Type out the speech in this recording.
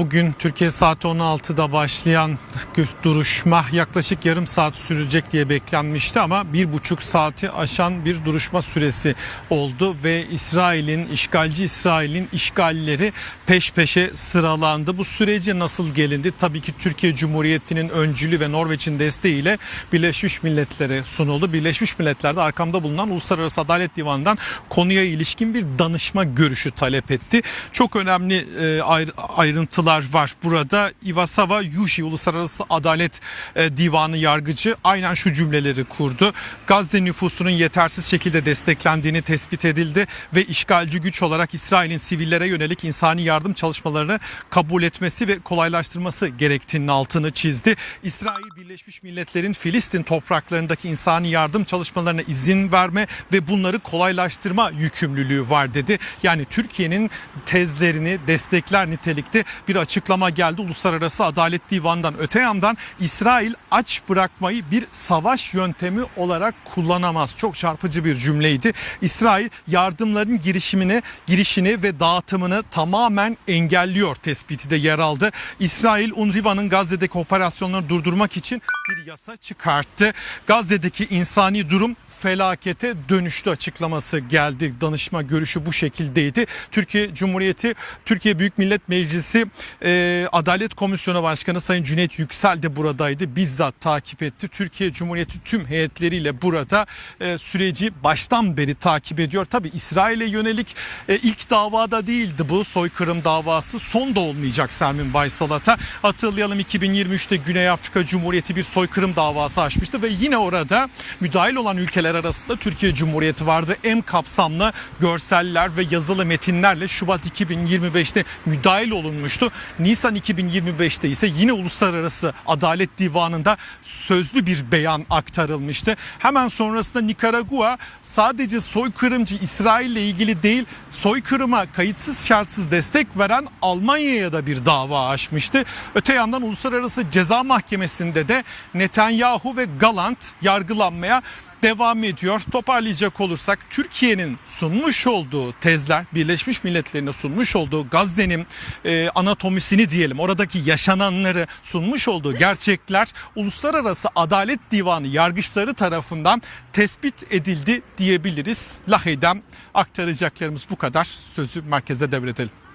bugün Türkiye saat 16'da başlayan duruşma yaklaşık yarım saat sürecek diye beklenmişti ama bir buçuk saati aşan bir duruşma süresi oldu ve İsrail'in işgalci İsrail'in işgalleri peş peşe sıralandı. Bu süreci nasıl gelindi? Tabii ki Türkiye Cumhuriyeti'nin öncülü ve Norveç'in desteğiyle Birleşmiş Milletler'e sunuldu. Birleşmiş Milletler'de arkamda bulunan Uluslararası Adalet Divanı'ndan konuya ilişkin bir danışma görüşü talep etti. Çok önemli e, ayrıntılar var burada. Iwasawa Yuji Uluslararası Adalet e, Divanı yargıcı aynen şu cümleleri kurdu. Gazze nüfusunun yetersiz şekilde desteklendiğini tespit edildi ve işgalci güç olarak İsrail'in sivillere yönelik insani yardım çalışmalarını kabul etmesi ve kolaylaştırması gerektiğinin altını çizdi. İsrail Birleşmiş Milletler'in Filistin topraklarındaki insani yardım çalışmalarına izin verme ve bunları kolaylaştırma yükümlülüğü var dedi. Yani Türkiye'nin tezlerini destekler nitelikte bir açıklama geldi Uluslararası Adalet Divanı'ndan. Öte yandan İsrail aç bırakmayı bir savaş yöntemi olarak kullanamaz. Çok çarpıcı bir cümleydi. İsrail yardımların girişimini, girişini ve dağıtımını tamamen engelliyor tespiti de yer aldı. İsrail UNRWA'nın Gazze'deki operasyonları durdurmak için bir yasa çıkarttı. Gazze'deki insani durum felakete dönüştü açıklaması geldi. Danışma görüşü bu şekildeydi. Türkiye Cumhuriyeti, Türkiye Büyük Millet Meclisi e, Adalet Komisyonu Başkanı Sayın Cüneyt Yüksel de buradaydı. Bizzat takip etti. Türkiye Cumhuriyeti tüm heyetleriyle burada e, süreci baştan beri takip ediyor. Tabi İsrail'e yönelik e, ilk davada değildi bu soykırım davası. Son da olmayacak Sermin Baysalat'a. Hatırlayalım 2023'te Güney Afrika Cumhuriyeti bir soykırım davası açmıştı ve yine orada müdahil olan ülkeler arasında Türkiye Cumhuriyeti vardı. En kapsamlı görseller ve yazılı metinlerle Şubat 2025'te müdahil olunmuştu. Nisan 2025'te ise yine Uluslararası Adalet Divanı'nda sözlü bir beyan aktarılmıştı. Hemen sonrasında Nikaragua sadece soykırımcı İsrail ile ilgili değil soykırıma kayıtsız şartsız destek veren Almanya'ya da bir dava açmıştı. Öte yandan Uluslararası Ceza Mahkemesi'nde de Netanyahu ve Galant yargılanmaya devam ediyor. Toparlayacak olursak Türkiye'nin sunmuş olduğu tezler, Birleşmiş Milletler'in sunmuş olduğu Gazze'nin e, anatomisini diyelim, oradaki yaşananları sunmuş olduğu gerçekler Uluslararası Adalet Divanı yargıçları tarafından tespit edildi diyebiliriz. Lahey'den aktaracaklarımız bu kadar. Sözü merkeze devredelim.